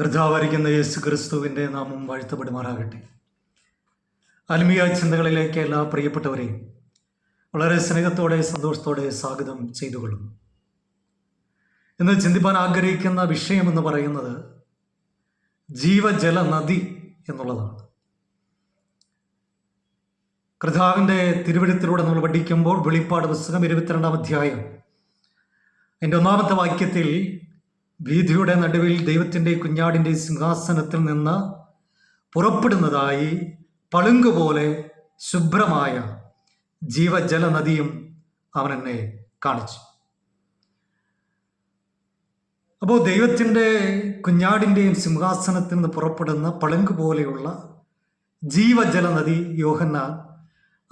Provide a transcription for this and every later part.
കർത്താവായിരിക്കുന്ന യേശു ക്രിസ്തുവിന്റെ നാമം വാഴ്ത്തപ്പെടുമാറാകട്ടെ. ആത്മീയ ചിന്തകളിലേക്ക് എല്ലാ പ്രിയപ്പെട്ടവരെയും വളരെ സ്നേഹത്തോടെ സന്തോഷത്തോടെ സ്വാഗതം ചെയ്തുകൊള്ളുന്നു. ഇന്ന് ചിന്തിപ്പാൻ ആഗ്രഹിക്കുന്ന വിഷയം എന്ന് പറയുന്നത് ജീവജല നദി എന്നുള്ളതാണ്. കർത്താവിന്റെ തിരുവഴുത്തിലൂടെ നമ്മൾ പഠിക്കുമ്പോൾ വെളിപ്പാട് പുസ്തകം ഇരുപത്തിരണ്ടാം അധ്യായം എന്റെ ഒന്നാമത്തെ വാക്യത്തിൽ വീതിയുടെ നടുവിൽ ദൈവത്തിന്റെ കുഞ്ഞാടിന്റെ സിംഹാസനത്തിൽ നിന്ന് പുറപ്പെടുന്നതായി പളുങ്കുപോലെ ശുഭ്രമായ ജീവജല നദിയും അവൻ എന്നെ കാണിച്ചു. അപ്പോൾ ദൈവത്തിന്റെ കുഞ്ഞാടിന്റെയും സിംഹാസനത്തിൽ നിന്ന് പുറപ്പെടുന്ന പളുങ്ക് പോലെയുള്ള ജീവജല നദി യോഹന്നാൻ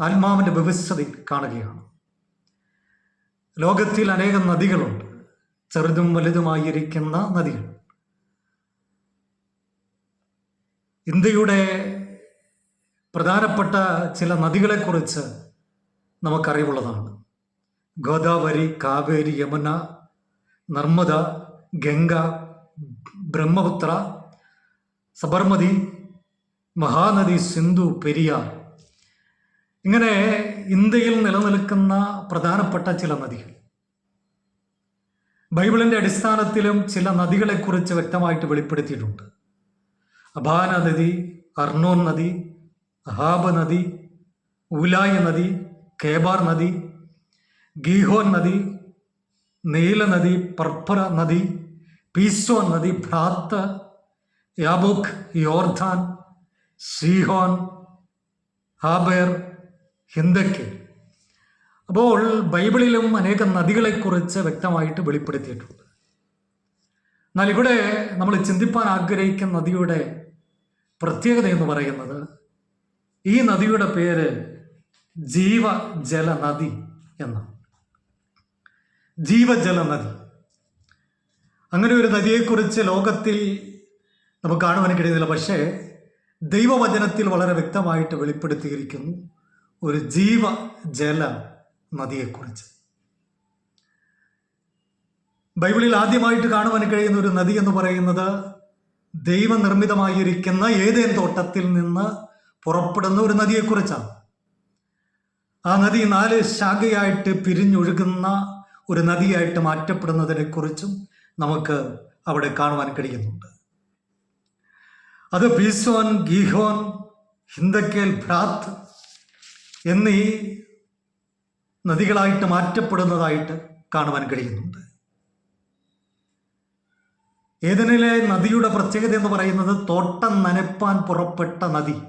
ആത്മാവിന്റെ വ്യവസ്ഥതയിൽ കാണുകയാണ്. ലോകത്തിൽ അനേകം നദികളുണ്ട്. ചെറുതും വലുതുമായിരിക്കുന്ന നദികൾ. ഇന്ത്യയുടെ പ്രധാനപ്പെട്ട ചില നദികളെക്കുറിച്ച് നമുക്കറിവുള്ളതാണ്. ഗോദാവരി കാവേരി യമുന നർമ്മദ ഗംഗ ബ്രഹ്മപുത്ര സബർമതി മഹാനദി സിന്ധു പെരിയാർ ഇങ്ങനെ ഇന്ത്യയിൽ നിലനിൽക്കുന്ന പ്രധാനപ്പെട്ട ചില നദികൾ. ബൈബിളിന്റെ അടിസ്ഥാനത്തിലും ചില നദികളെക്കുറിച്ച് വ്യക്തമായിട്ട് വെളിപ്പെടുത്തിയിട്ടുണ്ട്. അബാന നദി അർണോൻ നദി അഹാബ് നദി ഉലായ നദി കേബാർ നദി ഗീഹോൻ നദി നീല നദി പർപ്പറ നദി പീസോൻ നദി ഭ്രാത്ത് യാബുഖ് യോർധാൻ സീഹോൻ ഹാബേർ ഹിന്ദക്ക് അപ്പോൾ ബൈബിളിലും അനേകം നദികളെക്കുറിച്ച് വ്യക്തമായിട്ട് വെളിപ്പെടുത്തിയിട്ടുണ്ട്. എന്നാൽ ഇവിടെ നമ്മൾ ചിന്തിപ്പാൻ ആഗ്രഹിക്കുന്ന നദിയുടെ പ്രത്യേകത എന്ന് പറയുന്നത് ഈ നദിയുടെ പേര് ജീവജല നദി എന്നാണ്. ജീവജല നദി അങ്ങനെ ഒരു നദിയെക്കുറിച്ച് ലോകത്തിൽ നമുക്ക് കാണുവാൻ കഴിയുന്നില്ല. പക്ഷേ ദൈവവചനത്തിൽ വളരെ വ്യക്തമായിട്ട് വെളിപ്പെടുത്തിയിരിക്കുന്നു. ഒരു ജീവജല നദിയെക്കുറിച്ച്. ബൈബിളിൽ ആദ്യമായിട്ട് കാണുവാൻ കഴിയുന്ന ഒരു നദി എന്ന് പറയുന്നത് ദൈവനിർമ്മിതമായിരിക്കുന്ന ഏതേൻ തോട്ടത്തിൽ നിന്ന് പുറപ്പെടുന്ന ഒരു നദിയെക്കുറിച്ചാണ്. ആ നദി നാല് ശാഖയായിട്ട് പിരിഞ്ഞൊഴുകുന്ന ഒരു നദിയായിട്ട് മാറ്റപ്പെടുന്നതിനെക്കുറിച്ചും നമുക്ക് അവിടെ കാണുവാൻ കഴിയുന്നുണ്ട്. അത് ബിസോൻ ഗീഹോൻ ഹിന്ദക്കേൽ ഭ്രാത്ത് എന്നീ നദികളായിട്ട് മാറ്റപ്പെടുന്നതായിട്ട് കാണുവാൻ കഴിയുന്നുണ്ട്. ഏതനിലെ നദിയുടെ പ്രത്യേകത എന്ന് പറയുന്നത് തോട്ടം നനപ്പാൻ പുറപ്പെട്ട നദി.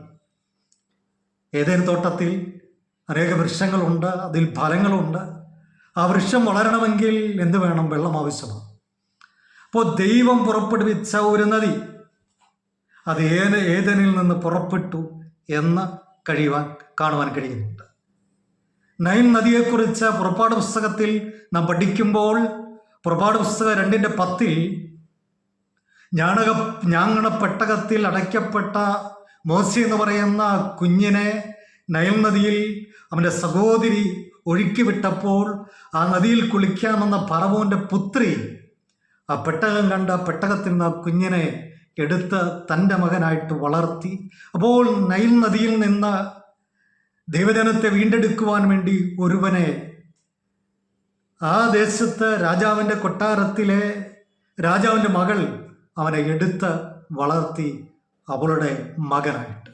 ഏതേൻ തോട്ടത്തിൽ അനേക വൃക്ഷങ്ങളുണ്ട് അതിൽ ഫലങ്ങളുണ്ട്. ആ വൃക്ഷം വളരണമെങ്കിൽ എന്ത് വേണം? വെള്ളം ആവശ്യമാണ്. അപ്പോൾ ദൈവം പുറപ്പെടുവിച്ച ഒരു നദി അത് ഏന ഏതനിൽ നിന്ന് പുറപ്പെട്ടു എന്ന് കഴിയുവാൻ കാണുവാൻ കഴിയുന്നുണ്ട്. നൈൽ നദിയെക്കുറിച്ച് പുറപ്പാട് പുസ്തകത്തിൽ നാം പഠിക്കുമ്പോൾ പുറപ്പാട് പുസ്തകം രണ്ടിന്റെ പത്തിൽ ഞാണക ഞാങ്ങണ പെട്ടകത്തിൽ അടയ്ക്കപ്പെട്ട മോസി എന്ന് പറയുന്ന കുഞ്ഞിനെ നൈൽ നദിയിൽ അവന്റെ സഹോദരി ഒഴുക്കി വിട്ടപ്പോൾ ആ നദിയിൽ കുളിക്കാമെന്ന പറവോന്റെ പുത്രി ആ പെട്ടകം കണ്ട പെട്ടകത്തിൽ നിന്ന് ആ കുഞ്ഞിനെ എടുത്ത് തന്റെ മകനായിട്ട് വളർത്തി. അപ്പോൾ നൈൽ നദിയിൽ നിന്ന് ദൈവജനത്തെ വീണ്ടെടുക്കുവാൻ വേണ്ടി ഒരുവനെ ആ ദേശത്ത് രാജാവിന്റെ കൊട്ടാരത്തിലെ രാജാവിന്റെ മകൾ അവനെ എടുത്ത് വളർത്തി അവളുടെ മകനായിട്ട്.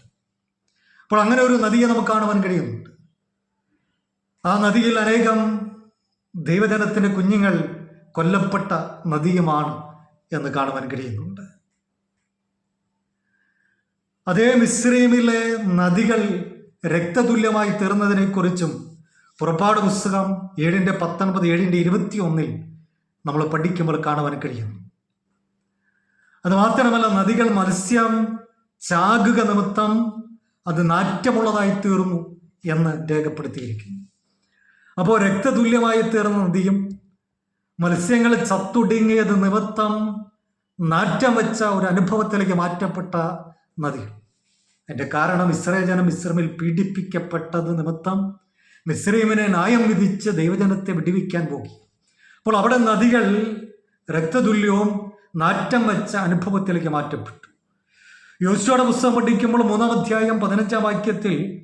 അപ്പോൾ അങ്ങനെ ഒരു നദിയെ നമുക്ക് കാണുവാൻ കഴിയുന്നുണ്ട്. ആ നദിയിൽ അനേകം ദൈവജനത്തിന്റെ കുഞ്ഞുങ്ങൾ കൊല്ലപ്പെട്ട നദിയുമാണ് എന്ന് കാണുവാൻ കഴിയുന്നുണ്ട്. അതേ മിശ്രീമിലെ നദികൾ രക്തതുല്യമായി തീർന്നതിനെക്കുറിച്ചും പുറപ്പാട് പുസ്തകം ഏഴിന്റെ പത്തൊൻപത് ഏഴിന്റെ ഇരുപത്തി ഒന്നിൽ നമ്മൾ പഠിക്കുമ്പോൾ കാണുവാൻ കഴിയുന്നു അത് മാത്രമല്ല നദികൾ മത്സ്യം ചാകുക നിമിത്തം അത് നാറ്റമുള്ളതായി തീർന്നു എന്ന് രേഖപ്പെടുത്തിയിരിക്കുന്നു. അപ്പോൾ രക്തതുല്യമായി തീർന്ന നദിയും മത്സ്യങ്ങൾ ചത്തൊടുങ്ങിയത് നിമിത്തം നാറ്റം വെച്ച ഒരു അനുഭവത്തിലേക്ക് മാറ്റപ്പെട്ട നദികൾ അതിന്റെ കാരണം ഇസ്രേ ജനം ഇസ്രമിൽ പീഡിപ്പിക്കപ്പെട്ടത് നിമിത്തം മിസ്രൈമിനെ ന്യായം വിധിച്ച് ദൈവജനത്തെ വിടിവിക്കാൻ പോകി. അപ്പോൾ അവിടെ നദികൾ രക്തതുല്യവും നാറ്റം വെച്ച അനുഭവത്തിലേക്ക് മാറ്റപ്പെട്ടു. യോശുവയുടെ പുസ്തകം പഠിക്കുമ്പോൾ മൂന്നാം അധ്യായം പതിനഞ്ചാം വാക്യത്തിൽ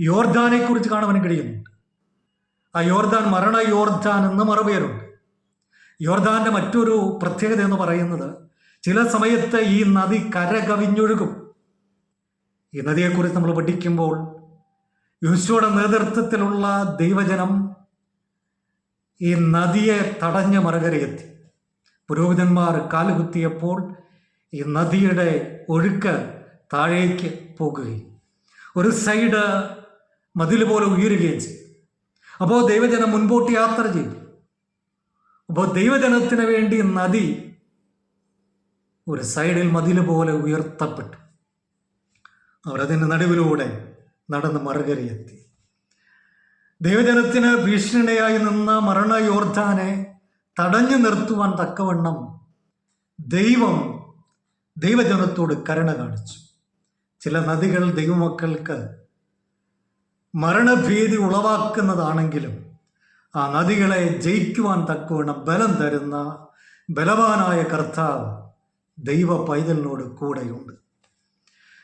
യോർദാനെക്കുറിച്ച് കാണുവാൻ കഴിയുന്നുണ്ട്. ആ യോർദാൻ മരണ യോർദാൻ എന്ന് മറുപേരുണ്ട്. യോർദാന്റെ മറ്റൊരു പ്രത്യേകത എന്ന് പറയുന്നത് ചില സമയത്ത് ഈ നദി കര കവിഞ്ഞൊഴുകും ഈ നദിയെക്കുറിച്ച് നമ്മൾ പഠിക്കുമ്പോൾ യോശുവയുടെ നേതൃത്വത്തിലുള്ള ദൈവജനം ഈ നദിയെ തടഞ്ഞ് മറുകരയെത്തി പുരോഹിതന്മാർ കാലുകുത്തിയപ്പോൾ ഈ നദിയുടെ ഒഴുക്ക് താഴേക്ക് പോകുകയും ഒരു സൈഡ് മതിൽ പോലെ ഉയരുകയും ചെയ്തു. അപ്പോൾ ദൈവജനം മുൻപോട്ട് യാത്ര ചെയ്തു. അപ്പോൾ ദൈവജനത്തിന് വേണ്ടി നദി ഒരു സൈഡിൽ മതിൽ പോലെ ഉയർത്തപ്പെട്ടു. അവർ അതിന്റെ നടുവിലൂടെ നടന്ന് മറുകരയെത്തി. ദൈവജനത്തിന് ഭീഷണിയായി നിന്ന മരണ യോർധാനെ തടഞ്ഞു നിർത്തുവാൻ തക്കവണ്ണം ദൈവം ദൈവജനത്തോട് കരുണ കാണിച്ചു. ചില നദികൾ ദൈവമക്കൾക്ക് മരണഭീതി ഉളവാക്കുന്നതാണെങ്കിലും ആ നദികളെ ജയിക്കുവാൻ തക്കവണ്ണം ബലം തരുന്ന ബലവാനായ കർത്താവ് ദൈവ പൈതലിനോട് കൂടെയുണ്ട്.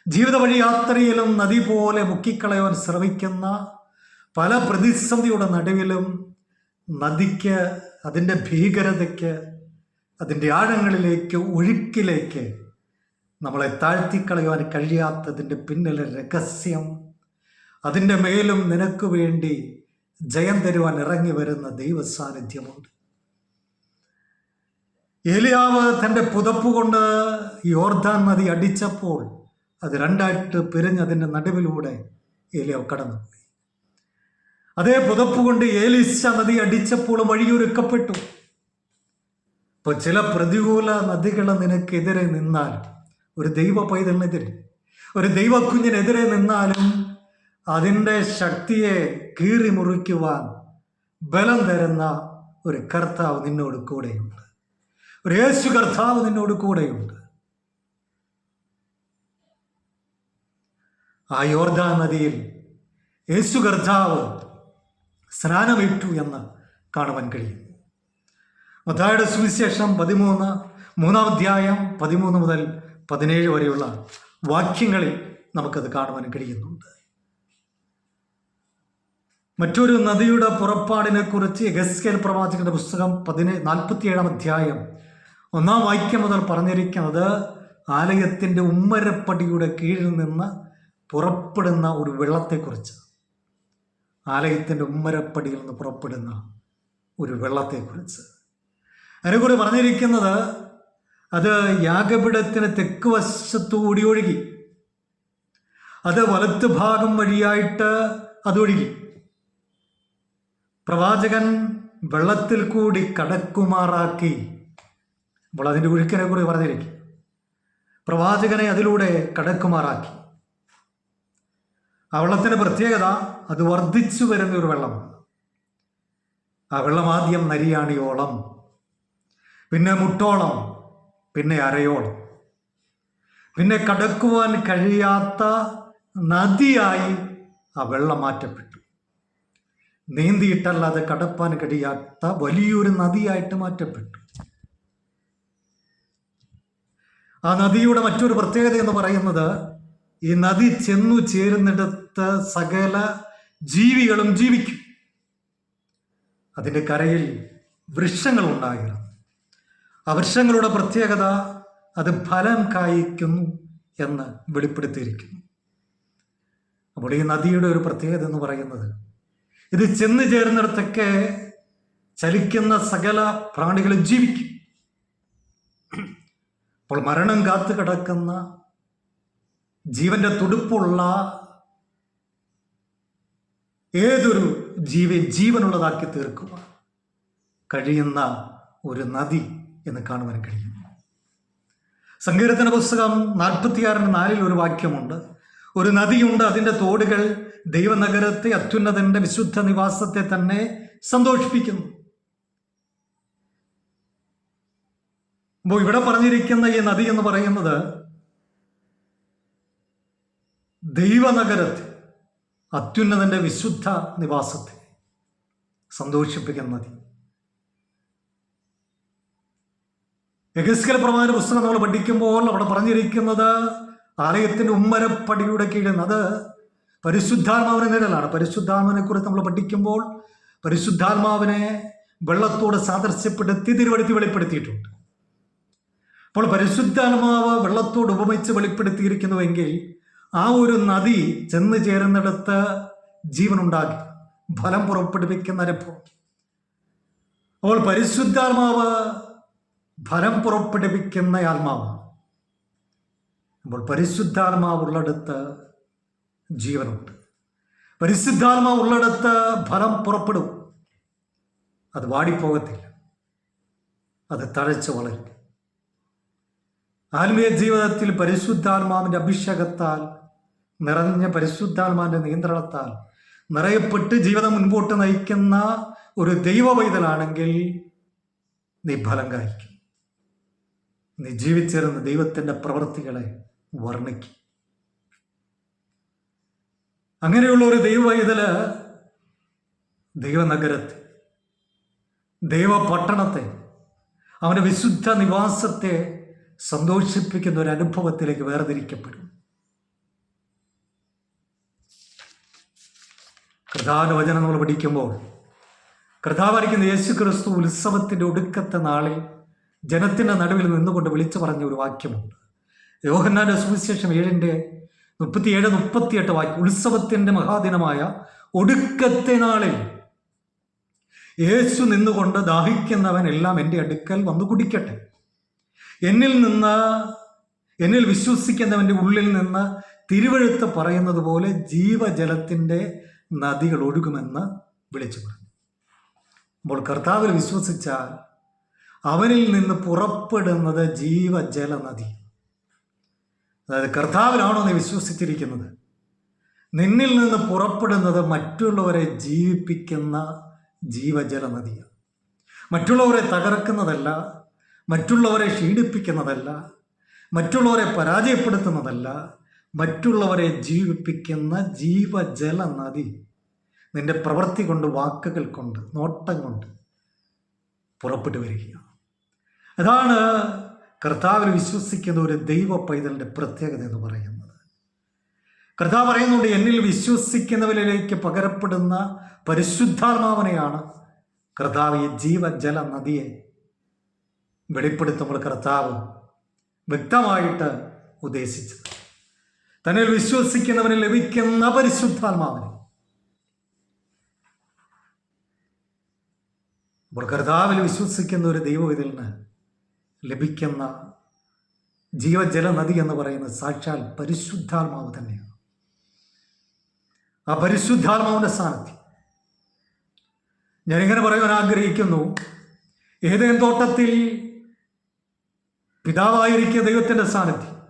ജീവിത വഴി യാത്രയിലും നദി പോലെ മുക്കിക്കളയാൻ ശ്രമിക്കുന്ന പല പ്രതിസന്ധിയുടെ നടുവിലും നദിക്ക് അതിന്റെ ഭീകരതയ്ക്ക് അതിന്റെ ആഴങ്ങളിലേക്ക് ഒഴുക്കിലേക്ക് നമ്മളെ താഴ്ത്തിക്കളയുവാൻ കഴിയാത്തതിന്റെ പിന്നിലെ രഹസ്യം അതിന്റെ മേലും നിനക്ക് വേണ്ടി ജയം തരുവാൻ ഇറങ്ങി വരുന്ന ദൈവ സാന്നിധ്യമുണ്ട് ഏലിയാവ് തന്റെ പുതപ്പ് കൊണ്ട് യോർദാൻ നദി അടിച്ചപ്പോൾ അത് രണ്ടായിട്ട് പിരിഞ്ഞ് അതിന്റെ നടുവിലൂടെ ഏലിയാവ് കടന്നുപോയി അതേ പുതപ്പ് കൊണ്ട് ഏലിശ നദി അടിച്ചപ്പോൾ വഴിയൊരുക്കപ്പെട്ടു. ഇപ്പോൾ ചില പ്രതികൂല നദികൾ നിനക്കെതിരെ നിന്നാൽ ഒരു ദൈവ പൈതലിനെതിരെ ഒരു ദൈവക്കുഞ്ഞിനെതിരെ നിന്നാലും അതിന്റെ ശക്തിയെ കീറി മുറിക്കുവാൻ ബലം തരുന്ന ഒരു കർത്താവ് നിന്നോട് കൂടെയുണ്ട്. ഒരു യേശു കർത്താവ് നിന്നോട് കൂടെയുണ്ട്. ആ യോർദാ നദിയിൽ യേശു കർത്താവ് സ്നാനമിട്ടു എന്ന് കാണുവാൻ കഴിയും. മത്തായുടെ സുവിശേഷം പതിമൂന്ന് മൂന്നാം അധ്യായം പതിമൂന്ന് മുതൽ പതിനേഴ് വരെയുള്ള വാക്യങ്ങളിൽ നമുക്കത് കാണുവാൻ കഴിയുന്നുണ്ട്. മറ്റൊരു നദിയുടെ പുറപ്പാടിനെ കുറിച്ച് ഗസ്കേൽ പ്രവാചകന്റെ പുസ്തകം പതിനേ നാൽപ്പത്തിയേഴാം അധ്യായം ഒന്നാം വാക്യം മുതൽ പറഞ്ഞിരിക്കുന്നത് ആലയത്തിന്റെ ഉമ്മരപ്പടിയുടെ കീഴിൽ നിന്ന് പുറപ്പെടുന്ന ഒരു വെള്ളത്തെക്കുറിച്ച്. ആലയത്തിന്റെ ഉമ്മരപ്പടിയിൽ നിന്ന് പുറപ്പെടുന്ന ഒരു വെള്ളത്തെക്കുറിച്ച്. അതിനെക്കുറിച്ച് പറഞ്ഞിരിക്കുന്നത് അത് യാഗപീഠത്തിന് തെക്ക് വശത്തുകൂടി ഒഴുകി. അത് വലത്ത് ഭാഗം വഴിയായിട്ട് അതൊഴുകി പ്രവാചകൻ വെള്ളത്തിൽ കൂടി കടക്കുമാറാക്കി. അപ്പോൾ അതിന്റെ ഒഴുക്കിനെ കുറിച്ച് പറഞ്ഞിരിക്കും. പ്രവാചകനെ അതിലൂടെ കടക്കുമാറാക്കി. ആ വെള്ളത്തിന്റെ പ്രത്യേകത അത് വർദ്ധിച്ചു വരുന്ന ഒരു വെള്ളമാണ് ആ വെള്ളം ആദ്യം നരിയാണിയോളം പിന്നെ മുട്ടോളം പിന്നെ അരയോളം. പിന്നെ കടക്കുവാൻ കഴിയാത്ത നദിയായി ആ വെള്ളം മാറ്റപ്പെട്ടു. നീന്തിയിട്ടല്ലാതെ കടപ്പാൻ കഴിയാത്ത വലിയൊരു നദിയായിട്ട് മാറ്റപ്പെട്ടു. ആ നദിയുടെ മറ്റൊരു പ്രത്യേകത എന്ന് പറയുന്നത് ഈ നദി ചെന്നു ചേരുന്നിടത്ത് സകല ജീവികളും ജീവിക്കും. അതിന്റെ കരയിൽ വൃക്ഷങ്ങൾ ഉണ്ടായിരുന്നു ആ വൃക്ഷങ്ങളുടെ പ്രത്യേകത അത് ഫലം കായ്ക്കുന്നു എന്ന് വെളിപ്പെടുത്തിയിരിക്കുന്നു. അപ്പോൾ ഈ നദിയുടെ ഒരു പ്രത്യേകത എന്ന് പറയുന്നത് ഇത് ചെന്ന് ചേരുന്നിടത്തൊക്കെ ചലിക്കുന്ന സകല പ്രാണികളും ജീവിക്കും. അപ്പോൾ മരണം കാത്തു കിടക്കുന്ന ജീവന്റെ തുടുപ്പുള്ള ഏതൊരു ജീവൻ ജീവനുള്ളതാക്കി തീർക്കുവാൻ കഴിയുന്ന ഒരു നദി എന്ന് കാണുവാൻ കഴിയും. സങ്കീർത്തന പുസ്തകം നാൽപ്പത്തിയാറിന് നാലിൽ ഒരു വാക്യമുണ്ട്. ഒരു നദിയുണ്ട് അതിന്റെ തോടുകൾ ദൈവനഗരത്തെ അത്യുന്നതന്റെ വിശുദ്ധ നിവാസത്തെ തന്നെ സന്തോഷിപ്പിക്കുന്നു. അപ്പോൾ ഇവിടെ പറഞ്ഞിരിക്കുന്ന ഈ നദി എന്ന് പറയുന്നത് ദൈവനഗരത്തെ അത്യുന്നതന്റെ വിശുദ്ധ നിവാസത്തെ സന്തോഷിപ്പിക്കുന്ന മതി. എഗസ്കൽ പ്രമാണ പുസ്തകം നമ്മൾ പഠിക്കുമ്പോൾ അവിടെ പറഞ്ഞിരിക്കുന്നത് ആലയത്തിന്റെ ഉമ്മരപ്പടിയുടെ കീഴിൽ അത് പരിശുദ്ധാത്മാവിനെ നിഴലാണ് പരിശുദ്ധാത്മാവിനെ കുറിച്ച് നമ്മൾ പഠിക്കുമ്പോൾ പരിശുദ്ധാത്മാവിനെ വെള്ളത്തോട് സാദൃശ്യപ്പെടുത്തി തിരുവടുത്തി വെളിപ്പെടുത്തിയിട്ടുണ്ട്. അപ്പോൾ പരിശുദ്ധാത്മാവ് വെള്ളത്തോട് ഉപമിച്ച് വെളിപ്പെടുത്തിയിരിക്കുന്നുവെങ്കിൽ ആ ഒരു നദി ചെന്ന് ചേരുന്നിടത്ത് ജീവനുണ്ടാക്കി ഫലം പുറപ്പെടുവിക്കുന്ന അനുഭവം. അപ്പോൾ പരിശുദ്ധാത്മാവ് ഫലം പുറപ്പെടുവിക്കുന്ന ആത്മാവ്. അപ്പോൾ പരിശുദ്ധാത്മാവുള്ളിടത്ത് ജീവനുണ്ട്. പരിശുദ്ധാത്മാവ് ഉള്ളിടത്ത് ഫലം പുറപ്പെടും. അത് വാടിപ്പോകത്തില്ല. അത് തഴച്ച് വളരും. ആത്മീയ ജീവിതത്തിൽ പരിശുദ്ധാത്മാവിന്റെ അഭിഷേകത്താൽ നിറഞ്ഞ പരിശുദ്ധാത്മാന്റെ നിയന്ത്രണത്താൽ നിറയപ്പെട്ട് ജീവിതം മുൻപോട്ട് നയിക്കുന്ന ഒരു ദൈവ പൈതലാണെങ്കിൽ നീ ഫലം കായ്ക്കും. നീ ജീവിച്ചിരുന്ന ദൈവത്തിന്റെ പ്രവൃത്തികളെ വർണിക്കും. അങ്ങനെയുള്ള ഒരു ദൈവ പൈതൽ ദൈവനഗരത്തെ ദൈവ പട്ടണത്തെ അവന്റെ വിശുദ്ധ നിവാസത്തെ സന്തോഷിപ്പിക്കുന്ന ഒരു അനുഭവത്തിലേക്ക് വേർതിരിക്കപ്പെടും. കർത്താവിന്റെ വചനം നമ്മൾ പഠിക്കുമ്പോൾ കർത്താവായിരിക്കുന്ന യേശു ക്രിസ്തു ഉത്സവത്തിന്റെ ഒടുക്കത്തെ നാളിൽ ജനത്തിന്റെ നടുവിൽ നിന്നുകൊണ്ട് വിളിച്ചു പറഞ്ഞ ഒരു വാക്യമുണ്ട്. യോഹന്നാന്റെ സുവിശേഷം ഏഴിന്റെ മുപ്പത്തിയേഴ് മുപ്പത്തിയെട്ട് വാക്യം. ഉത്സവത്തിന്റെ മഹാദിനമായ ഒടുക്കത്തെ നാളിൽ യേശു നിന്നുകൊണ്ട് ദാഹിക്കുന്നവൻ എല്ലാം എന്റെ അടുക്കൽ വന്നു കുടിക്കട്ടെ. എന്നിൽ നിന്ന് എന്നിൽ വിശ്വസിക്കുന്നവന്റെ ഉള്ളിൽ നിന്ന് തിരുവഴുത്ത് പറയുന്നത് പോലെ ജീവജലത്തിന്റെ നദികൾ ഒഴുകുമെന്ന് വിളിച്ചു പറഞ്ഞു അപ്പോൾ കർത്താവിൽ വിശ്വസിച്ചാൽ അവനിൽ നിന്ന് പുറപ്പെടുന്നത് ജീവജല നദി അതായത് കർത്താവിലാണോ നീ വിശ്വസിച്ചിരിക്കുന്നത്? നിന്നിൽ നിന്ന് പുറപ്പെടുന്നത് മറ്റുള്ളവരെ ജീവിപ്പിക്കുന്ന ജീവജല നദിയാണ് മറ്റുള്ളവരെ തകർക്കുന്നതല്ല മറ്റുള്ളവരെ ക്ഷീണിപ്പിക്കുന്നതല്ല മറ്റുള്ളവരെ പരാജയപ്പെടുത്തുന്നതല്ല മറ്റുള്ളവരെ ജീവിപ്പിക്കുന്ന ജീവജല നദി. നിന്റെ പ്രവൃത്തി കൊണ്ട് വാക്കുകൾ കൊണ്ട് നോട്ടം കൊണ്ട് പുറപ്പെട്ടു വരികയാണ്. അതാണ് കർത്താവിൽ വിശ്വസിക്കുന്ന ഒരു ദൈവ പൈതലിന്റെ പ്രത്യേകത എന്ന് പറയുന്നത്. കർത്താവ് പറയുന്നുണ്ട് എന്നിൽ വിശ്വസിക്കുന്നവരിലേക്ക് പകരപ്പെടുന്ന പരിശുദ്ധാത്മാവനെയാണ് കർത്താവ് ഈ ജീവജല നദിയെ വെളിപ്പെടുത്തുമ്പോൾ കർത്താവ് വ്യക്തമായിട്ട് ഉദ്ദേശിച്ചത്. തന്നിൽ വിശ്വസിക്കുന്നവന് ലഭിക്കുന്ന പരിശുദ്ധാത്മാവിനെ. അപ്പോൾ കർത്താവിൽ വിശ്വസിക്കുന്ന ഒരു ദൈവവിതലിന് ലഭിക്കുന്ന ജീവജല നദി എന്ന് പറയുന്നത് സാക്ഷാൽ പരിശുദ്ധാത്മാവ് തന്നെയാണ്. ആ പരിശുദ്ധാത്മാവിന്റെ സാന്നിധ്യം. ഞാനിങ്ങനെ പറയുവാൻ ആഗ്രഹിക്കുന്നു ഏതേൻ തോട്ടത്തിൽ പിതാവായിരിക്കുക ദൈവത്തിന്റെ സാന്നിധ്യം.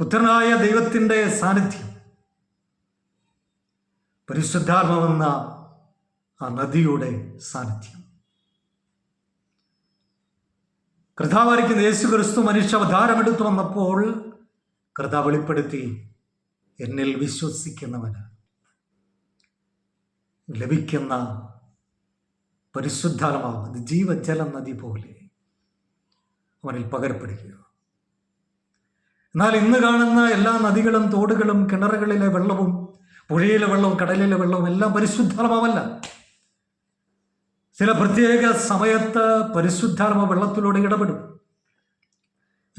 പുത്രനായ ദൈവത്തിന്റെ സാന്നിധ്യം. പരിശുദ്ധാത്മാവെന്ന ആ നദിയുടെ സാന്നിധ്യം. കൃതാവായിരിക്കുന്ന യേശു ക്രിസ്തു മനുഷ്യ അവതാരമെടുത്തു വന്നപ്പോൾ കൃത വെളിപ്പെടുത്തി എന്നിൽ വിശ്വസിക്കുന്നവന് ലഭിക്കുന്ന പരിശുദ്ധാത്മാവ് ജീവജല നദി പോലെ അവനിൽ പകരപ്പെടുക എന്നാൽ ഇന്ന് കാണുന്ന എല്ലാ നദികളും തോടുകളും കിണറുകളിലെ വെള്ളവും പുഴയിലെ വെള്ളവും കടലിലെ വെള്ളവും എല്ലാം പരിശുദ്ധാത്മാവല്ല. ചില പ്രത്യേക സമയത്ത് പരിശുദ്ധാത്മ വെള്ളത്തിലൂടെ ഇടപെടും.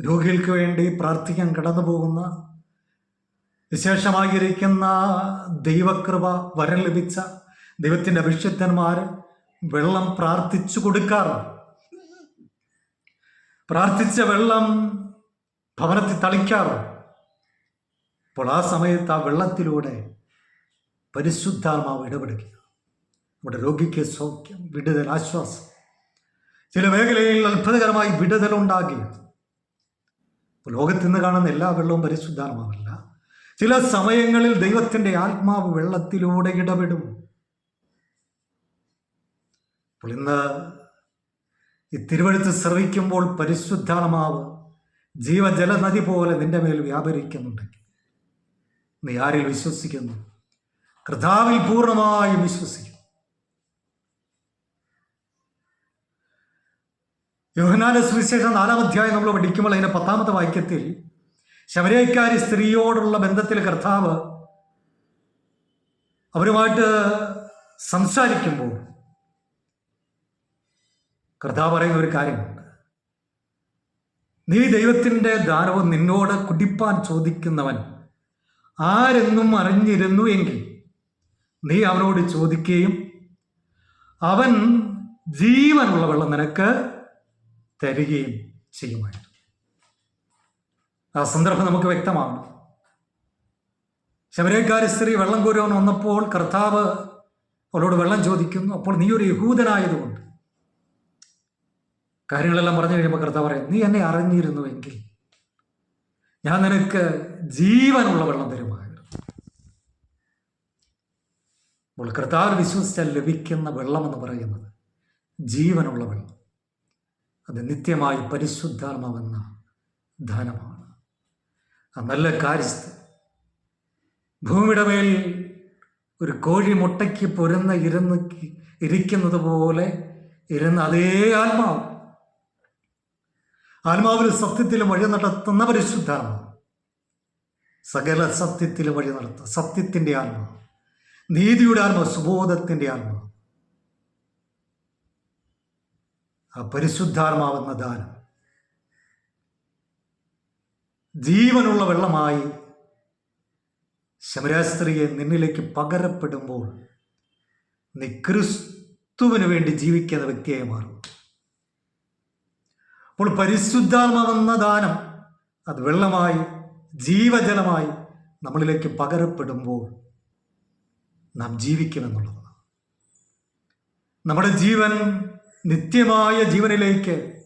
രോഗികൾക്ക് വേണ്ടി പ്രാർത്ഥിക്കാൻ കടന്നു പോകുന്ന വിശേഷമായിരിക്കുന്ന ദൈവകൃപ വരം ലഭിച്ച ദൈവത്തിന്റെ അഭിഷിക്തന്മാർ വെള്ളം പ്രാർത്ഥിച്ചു കൊടുക്കാറുണ്ട് പ്രാർത്ഥിച്ച വെള്ളം ഭവനത്തിൽ തളിക്കാറ്? അപ്പോൾ ആ സമയത്ത് ആ വെള്ളത്തിലൂടെ പരിശുദ്ധാത്മാവ് ഇടപെടുക നമ്മുടെ രോഗിക്ക് സൗഖ്യം വിടുതൽ ആശ്വാസം. ചില മേഖലയിൽ അത്ഭുതകരമായി വിടുതലുണ്ടാകി ലോകത്ത് നിന്ന് കാണുന്ന എല്ലാ വെള്ളവും പരിശുദ്ധാത്മാവല്ല. ചില സമയങ്ങളിൽ ദൈവത്തിന്റെ ആത്മാവ് വെള്ളത്തിലൂടെ ഇടപെടും. അപ്പോൾ ഇന്ന് ഈ തിരുവഴുത്ത് ശ്രവിക്കുമ്പോൾ പരിശുദ്ധാത്മാവ് ജീവജല നദി പോലെ നിന്റെ മേൽ വ്യാപരിക്കുന്നുണ്ടെങ്കിൽ നീ ആരിൽ വിശ്വസിക്കുന്നു? കർത്താവിൽ പൂർണമായി വിശ്വസിക്കുന്നു. യോഹനാന സുവിശേഷം നാലാം അധ്യായം നമ്മൾ പഠിക്കുമ്പോൾ അതിന്റെ പത്താമത്തെ വാക്യത്തിൽ ശബരിക്കാരി സ്ത്രീയോടുള്ള ബന്ധത്തിൽ കർത്താവ് അവരുമായിട്ട് സംസാരിക്കുമ്പോൾ കർത്താവ് പറയുന്ന ഒരു കാര്യമുണ്ട് നീ ദൈവത്തിന്റെ ദാനവും നിന്നോട് കുടിപ്പാൻ ചോദിക്കുന്നവൻ ആരെന്നും അറിഞ്ഞിരുന്നു എങ്കിൽ നീ അവനോട് ചോദിക്കുകയും അവൻ ജീവനുള്ള വെള്ളം നിനക്ക് തരികയും ചെയ്യുമായിരുന്നു. ആ സന്ദർഭം നമുക്ക് വ്യക്തമാണ് ശബരേക്കാരി സ്ത്രീ വെള്ളം കോരുവാൻ വന്നപ്പോൾ കർത്താവ് അവളോട് വെള്ളം ചോദിക്കുന്നു. അപ്പോൾ നീ ഒരു യഹൂദനായതുകൊണ്ട് കാര്യങ്ങളെല്ലാം പറഞ്ഞു കഴിയുമ്പോൾ കർത്താവ് പറയും നീ എന്നെ അറിഞ്ഞിരുന്നുവെങ്കിൽ ഞാൻ നിനക്ക് ജീവനുള്ള വെള്ളം തരുമായിരുന്നു. അപ്പോൾ കർത്താവ് വിശ്വസിച്ചാൽ ലഭിക്കുന്ന വെള്ളം എന്ന് പറയുന്നത് ജീവനുള്ള വെള്ളം. അത് നിത്യമായി പരിശുദ്ധാത്മാവെന്ന ധനമാണ്. ആ നല്ല കാര്യസ്ഥ. ഭൂമിയുടെ മേൽ ഒരു കോഴി മുട്ടയ്ക്ക് പൊരുന്ന ഇരുന്ന് ഇരിക്കുന്നത് പോലെ ഇരുന്ന അതേ ആത്മാവ് ആത്മാവിൽ സത്യത്തിലും വഴി നടത്തുന്ന പരിശുദ്ധാത്മ. സകല സത്യത്തിലും വഴി നടത്തുക സത്യത്തിന്റെ ആത്മ. നീതിയുടെ ആത്മ സുബോധത്തിന്റെ ആത്മ. ആ പരിശുദ്ധാത്മാവെന്ന ദാനം. ജീവനുള്ള വെള്ളമായി ശമരാസ്ത്രീയെ നിന്നിലേക്ക് പകരപ്പെടുമ്പോൾ നീ ക്രിസ്തുവിന് വേണ്ടി ജീവിക്കുന്ന വ്യക്തിയായി മാറും. അപ്പോൾ പരിശുദ്ധാത്മാവെന്ന ദാനം അത് വെള്ളമായി ജീവജലമായി നമ്മളിലേക്ക് പകരപ്പെടുമ്പോൾ നാം ജീവിക്കുമെന്നുള്ളതാണ്. നമ്മുടെ ജീവൻ നിത്യമായ ജീവനിലേക്ക്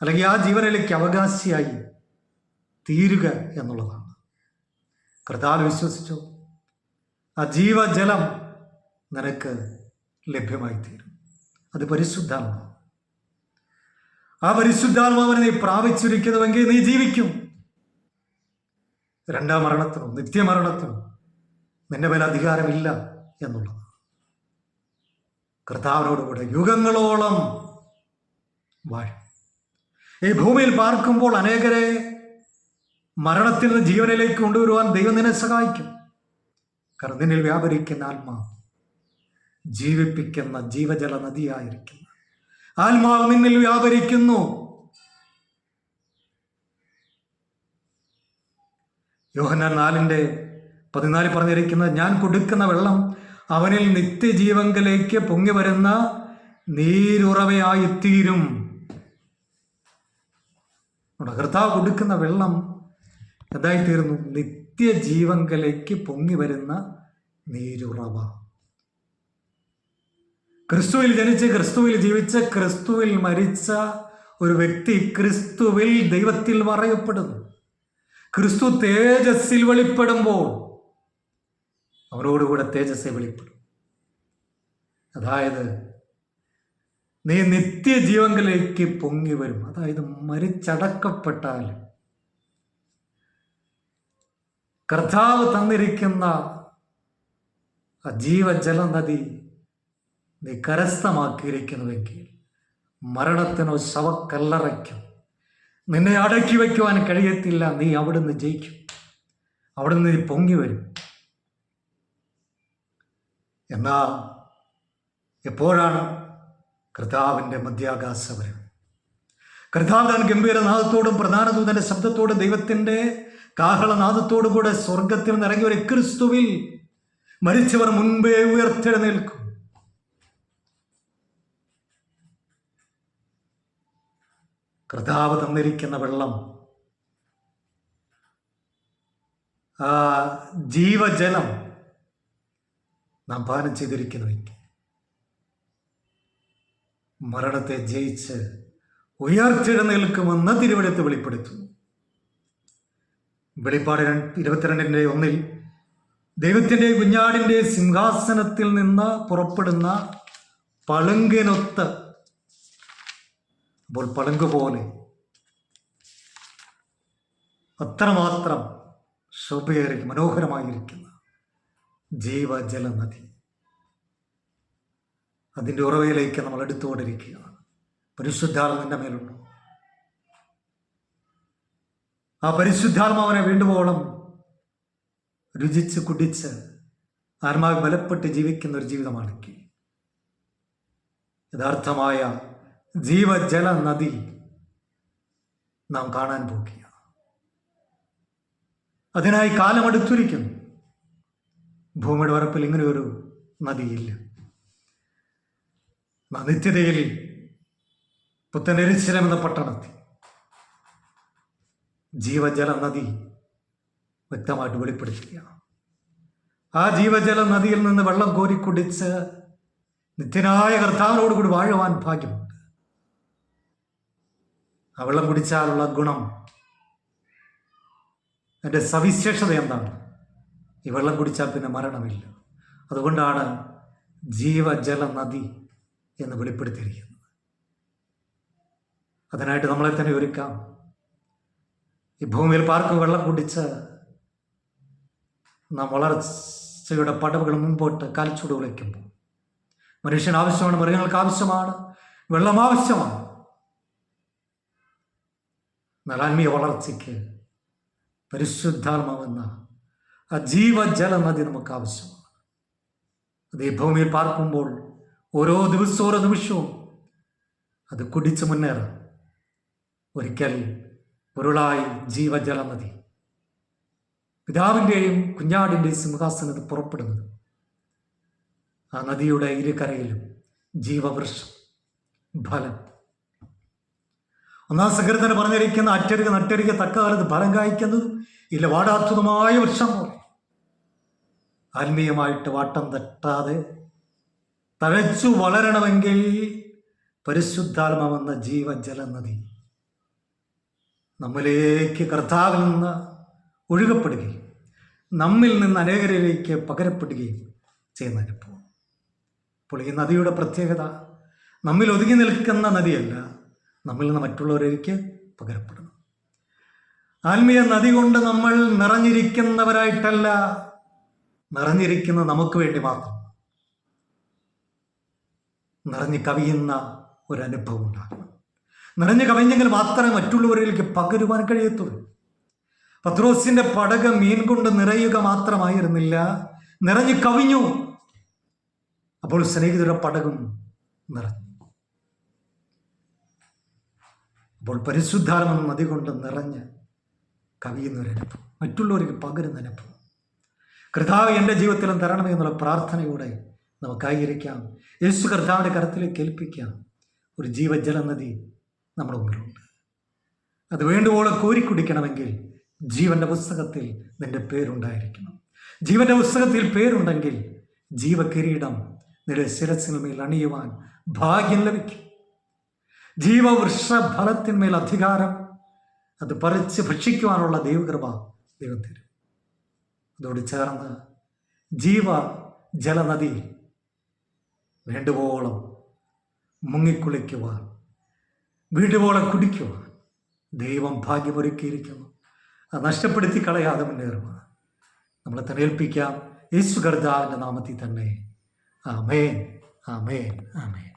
അല്ലെങ്കിൽ ആ ജീവനിലേക്ക് അവകാശിയായി തീരുക എന്നുള്ളതാണ്. കർത്താവ് വിശ്വസിച്ചു ആ ജീവജലം നിനക്ക് ലഭ്യമായി തീരും അത് പരിശുദ്ധാത്മാവ് ആ പരിശുദ്ധാത്മാവിനെ നീ പ്രാപിച്ചിരിക്കുന്നുവെങ്കിൽ നീ ജീവിക്കും. രണ്ടാം മരണത്തിനും നിത്യമരണത്തിനും നിന്റെ മേൽ അധികാരമില്ല എന്നുള്ളത്. കർത്താവിനോടുകൂടെ യുഗങ്ങളോളം വാഴും. ഈ ഭൂമിയിൽ പാർക്കുമ്പോൾ അനേകരെ മരണത്തിൽ നിന്ന് ജീവനിലേക്ക് കൊണ്ടുവരുവാൻ ദൈവം നിന്നെ സഹായിക്കും. കാരണം നിന്നിൽ വ്യാപരിക്കുന്ന ആത്മാവ് ജീവിപ്പിക്കുന്ന ജീവജല നദിയായിരിക്കുന്നു. ആത്മാവ് നിന്നിൽ വ്യാപരിക്കുന്നു. യോഹന്നാൻ നാലിന്റെ പതിനാല് പറഞ്ഞിരിക്കുന്നത് ഞാൻ കൊടുക്കുന്ന വെള്ളം അവനിൽ നിത്യജീവങ്കലേക്ക് പൊങ്ങി വരുന്ന നീരുറവയായിത്തീരും. കർത്താവ് കൊടുക്കുന്ന വെള്ളം എന്തായിത്തീരുന്നു? നിത്യജീവങ്കലേക്ക് പൊങ്ങി വരുന്ന നീരുറവ. ക്രിസ്തുവിൽ ജനിച്ച് ക്രിസ്തുവിൽ ജീവിച്ച് ക്രിസ്തുവിൽ മരിച്ച ഒരു വ്യക്തി ക്രിസ്തുവിൽ ദൈവത്തിൽ മറയപ്പെടുന്നു. ക്രിസ്തു തേജസ്സിൽ വെളിപ്പെടുമ്പോൾ അവരോടുകൂടെ തേജസ്സെ വെളിപ്പെടും. അതായത് നീ നിത്യജീവങ്കിലേക്ക് പൊങ്ങി വരും. അതായത് മരിച്ചടക്കപ്പെട്ടാൽ കർത്താവ് തന്നിരിക്കുന്ന ആ ജീവജല നദി നീ കരസ്ഥമാക്കിയിരിക്കുന്നുവെങ്കിൽ മരണത്തിനോ ശവക്കല്ലറയ്ക്കും നിന്നെ അടക്കി വയ്ക്കുവാൻ കഴിയത്തില്ല. നീ അവിടുന്ന് ജയിക്കും. അവിടുന്ന് നീ പൊങ്ങി വരും. എന്നാ എപ്പോഴാണ് കർത്താവിന്റെ മധ്യാകാശവരം കർത്താവ് താൻ ഗംഭീരനാഥത്തോടും പ്രധാന ദൂതന്റെ ശബ്ദത്തോടും ദൈവത്തിന്റെ കാഹളനാഥത്തോടും കൂടെ സ്വർഗത്തിൽ നിന്ന് ഇറങ്ങി ഒരു ക്രിസ്തുവിൽ മരിച്ചവർ മുൻപേ ഉയർത്തെഴുന്നേൽക്കും. കർത്താവ് തന്നിരിക്കുന്ന വെള്ളം. ആ ജീവജലം നാം പാനം ചെയ്തിരിക്കുന്നുവെങ്കിൽ മരണത്തെ ജയിച്ച് ഉയർച്ചെഴുന്നേൽക്കുമെന്ന് തിരുവനന്തപുരത്ത് വെളിപ്പെടുത്തുന്നു. വെളിപ്പാട് രണ്ട് ഇരുപത്തിരണ്ടിന്റെ ഒന്നിൽ ദൈവത്തിന്റെ കുഞ്ഞാടിന്റെ സിംഹാസനത്തിൽ നിന്ന് പുറപ്പെടുന്ന പളുങ്കിനൊത്ത് അപ്പോൾ പളുങ്ക് പോലെ. അത്രമാത്രം ശോഭയേറി മനോഹരമായിരിക്കുന്ന ജീവജല നദി അതിന്റെ ഉറവയിലേക്ക് നമ്മൾ എടുത്തുകൊണ്ടിരിക്കുകയാണ്. പരിശുദ്ധാത്മന്റെ മേലുണ്ടോ? ആ പരിശുദ്ധാത്മാവനെ വേണ്ടുവോളം രുചിച്ച് കുടിച്ച് ആത്മാവ് ബലപ്പെട്ട് ജീവിക്കുന്ന ഒരു ജീവിതമാണെങ്കിൽ യഥാർത്ഥമായ ജീവജല നദി നാം കാണാൻ പോകുകയാണ്. അതിനായി കാലമടുത്തിരിക്കുന്നു. ഭൂമിയുടെ വരപ്പിൽ ഇങ്ങനെ ഒരു നദിയില്ല. നിത്യതയിൽ പുത്തനെരിശിലം എന്ന പട്ടണത്തിൽ ജീവജല നദി വ്യക്തമായിട്ട് വെളിപ്പെടുത്തുകയാണ്. ആ ജീവജല നദിയിൽ നിന്ന് വെള്ളം കോരിക്കുടിച്ച് നിത്യനായ കർത്താവിനോട് കൂടി വാഴുവാൻ ഭാഗ്യമുണ്ട് ആ വെള്ളം കുടിച്ചാലുള്ള ഗുണം. അതിന്റെ സവിശേഷത എന്താണ്? ഈ വെള്ളം കുടിച്ചാൽ പിന്നെ മരണമില്ല. അതുകൊണ്ടാണ് ജീവജല നദി എന്ന് വെളിപ്പെടുത്തിയിരിക്കുന്നത്. അതിനായിട്ട് നമ്മളെ തന്നെ ഒരുക്കാം. ഈ ഭൂമിയിൽ പാർക്കും വെള്ളം കുടിച്ച് നാം വളർച്ചയുടെ പടവുകൾ മുമ്പോട്ട് കാൽച്ചൂട് വിളിക്കുമ്പോൾ. മനുഷ്യന് ആവശ്യമാണ് മൃഗങ്ങൾക്ക് ആവശ്യമാണ് വെള്ളം ആവശ്യമാണ്. എന്നാൽ ആത്മീയ വളർച്ചയ്ക്ക് പരിശുദ്ധാത്മാവെന്ന ആ ജീവജല നദി നമുക്ക് ആവശ്യമാണ് അത് ഈ ഭൂമിയിൽ പാർക്കുമ്പോൾ ഓരോ ദിവസവും ഓരോ നിമിഷവും അത് കുടിച്ച് മുന്നേറാം. ഒരിക്കൽ പൊരുളായി ജീവജല നദി പിതാവിന്റെയും കുഞ്ഞാടിന്റെയും സിംഹാസനത്ത് പുറപ്പെടുന്നത് ആ നദിയുടെ ഇരുകരയിലും ജീവവൃക്ഷം ഫലം. ഒന്നാം സകൃതന് പറഞ്ഞിരിക്കുന്ന അറ്റരുക നട്ടരുക തക്കാലത്ത് ഫലം കായ്ക്കുന്നതും ഇല്ല വാടാത്തതുമായ വൃക്ഷം പോലെ. ആത്മീയമായിട്ട് വാട്ടം തട്ടാതെ തഴച്ചു വളരണമെങ്കിൽ പരിശുദ്ധാത്മാവെന്ന ജീവജല നദി നമ്മിലേക്ക് കർത്താവിൽ നിന്ന് ഒഴുകപ്പെടുകയും നമ്മിൽ നിന്ന് അനേകരിലേക്ക് പകരപ്പെടുകയും ചെയ്യുന്ന അനുഭവം അപ്പോൾ ഈ നദിയുടെ പ്രത്യേകത നമ്മിൽ ഒതുങ്ങി നിൽക്കുന്ന നദിയല്ല നമ്മിൽ നിന്ന് മറ്റുള്ളവരിലേക്ക് പകരപ്പെടണം. ആത്മീയ നദി കൊണ്ട് നമ്മൾ നിറഞ്ഞിരിക്കുന്നവരായിട്ടല്ല നിറഞ്ഞിരിക്കുന്ന നമുക്ക് വേണ്ടി മാത്രം നിറഞ്ഞു കവിയുന്ന ഒരനുഭവം ഉണ്ടാകണം. നിറഞ്ഞു കവിഞ്ഞെങ്കിൽ മാത്രമേ മറ്റുള്ളവരിലേക്ക് പകരുവാൻ കഴിയത്തുള്ളൂ. പത്രോസിന്റെ പടക മീൻ കൊണ്ട് നിറയുക മാത്രമായിരുന്നില്ല നിറഞ്ഞു കവിഞ്ഞു. അപ്പോൾ സ്നേഹിതരുടെ പടകും നിറഞ്ഞു. അപ്പോൾ പരിശുദ്ധാത്മ നദി കൊണ്ട് നിറഞ്ഞ് കവിയുന്ന ഒരു അനുഭവം. മറ്റുള്ളവർക്ക് പകരുന്ന അനുഭവം. കർത്താവ് എന്റെ ജീവിതത്തിലും തരണമേ എന്നുള്ള പ്രാർത്ഥനയോടെ നമുക്കായിരിക്കാം. യേശു കർത്താവിന്റെ കരത്തിലേക്ക് ഏൽപ്പിക്കാം ഒരു ജീവജല നദി നമ്മുടെ മുമ്പിലുണ്ട്. അത് വേണ്ടുവോളം കോരിക്കുടിക്കണമെങ്കിൽ ജീവന്റെ പുസ്തകത്തിൽ നിന്റെ പേരുണ്ടായിരിക്കണം. ജീവന്റെ പുസ്തകത്തിൽ പേരുണ്ടെങ്കിൽ ജീവകിരീടം നിന്റെ ശിരസിനുമേൽ അണിയുവാൻ ഭാഗ്യം ലഭിക്കും. ജീവവൃക്ഷ ഫലത്തിന്മേൽ അധികാരം. അത് പറിച്ച് ഭക്ഷിക്കുവാനുള്ള ദൈവകൃപ ദൈവം തരും അതോട് ചേർന്ന് ജീവ ജലനദി വേണ്ടുവോളം മുങ്ങിക്കുളിക്കുവാൻ വീണ്ടുവോളം കുടിക്കുവാൻ ദൈവം ഭാഗ്യമൊരുക്കിയിരിക്കുന്നു. അത് നഷ്ടപ്പെടുത്തി കളയാതെ മുന്നേറുവാൻ. നമ്മളെ തന്നെ ഏൽപ്പിക്കാം യേശു കർത്താവിന്റെ നാമത്തിൽ തന്നെ. ആമേൻ. ആമേൻ. ആമേൻ.